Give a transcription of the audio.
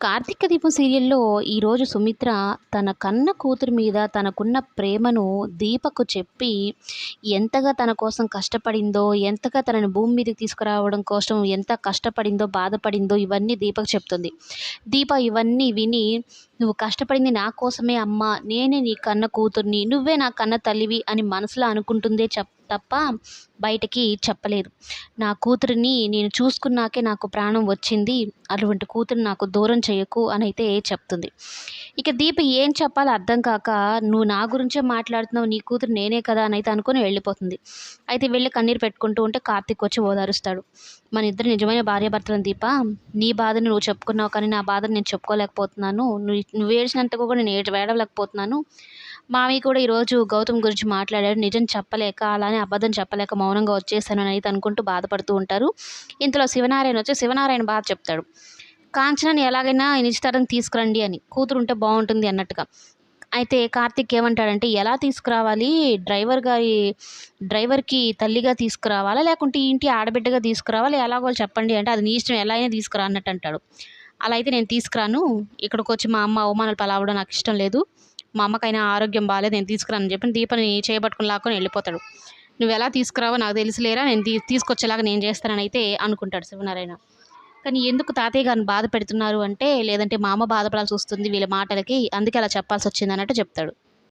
కార్తీక దీపం సీరియల్లో ఈరోజు సుమిత్ర తన కన్న కూతురు మీద తనకున్న ప్రేమను దీపకు చెప్పి ఎంతగా తన కోసం కష్టపడిందో ఎంతగా తనని భూమి మీదకి తీసుకురావడం కోసం ఎంత కష్టపడిందో బాధపడిందో ఇవన్నీ దీపకు చెప్తుంది. దీప ఇవన్నీ విని నువ్వు కష్టపడింది నా కోసమే అమ్మ నేనే నీ కన్న కూతుర్ని నువ్వే నా కన్న తల్లివి అని మనసులో అనుకుంటుందే చెప్ప తప్ప బయటకి చెప్పలేదు. నా కూతురిని నేను చూసుకున్నాకే నాకు ప్రాణం వచ్చింది. అటువంటి కూతురు నాకు దూరం చేయకు అని అయితే చెప్తుంది. ఇక దీప ఏం చెప్పాలో అర్థం కాక నువ్వు నా గురించే మాట్లాడుతున్నావు నీ కూతురు నేనే కదా అని అయితే అనుకుని వెళ్ళిపోతుంది. అయితే వెళ్ళి కన్నీరు పెట్టుకుంటూ ఉంటే కార్తీక్ వచ్చి ఓదారుస్తాడు. మన ఇద్దరు నిజమైన భార్యాభర్తలను దీప. నీ బాధను నువ్వు చెప్పుకున్నావు కానీ నా బాధను నేను చెప్పుకోలేకపోతున్నాను. నువ్వు నువ్వు ఏడ్చినంతగా కూడా నేను ఏడ్ వేడలేకపోతున్నాను మామయ్య కూడా ఈరోజు గౌతమ్ గురించి మాట్లాడాడు. నిజం చెప్పలేక అలానే అబద్ధం చెప్పలేక మౌనంగా వచ్చేసాను అని అయితే అనుకుంటూ బాధపడుతూ ఉంటారు. ఇంతలో శివనారాయణ వచ్చి శివనారాయణ బాధ చెప్తాడు. కాంచనాని ఎలాగైనా నిశ్చితార్థం తీసుకురండి అని. కూతురు ఉంటే బాగుంటుంది అన్నట్టుగా. అయితే కార్తిక్ ఏమంటాడంటే ఎలా తీసుకురావాలి? డ్రైవర్ గారి డ్రైవర్కి తల్లిగా తీసుకురావాలా? లేకుంటే ఇంటి ఆడబిడ్డగా తీసుకురావాలా? ఎలాగో చెప్పండి అంటే అది నీ ఇష్టం ఎలా అయినా తీసుకురా అన్నట్టు అంటాడు. అలా అయితే నేను తీసుకురాను. ఇక్కడికి వచ్చి మా అమ్మ అవమానాలు పలావడం నాకు ఇష్టం లేదు. మా అమ్మకైనా ఆరోగ్యం బాగాలేదు నేను తీసుకురాను చెప్పి దీపని చేపట్టుకుని లాక్కొని వెళ్ళిపోతాడు. నువ్వు ఎలా తీసుకురావో నాకు తెలిసిలేరా నేను తీ తీసుకొచ్చేలాగా నేను చేస్తానని అయితే అనుకుంటాడు శివనారాయణ. కానీ ఎందుకు తాతయ్య గారిని బాధ పెడుతున్నారు అంటే లేదంటే మా అమ్మ బాధపడాల్సి వస్తుంది వీళ్ళ మాటలకి అందుకే అలా చెప్పాల్సి వచ్చింది అన్నట్టు చెప్తాడు.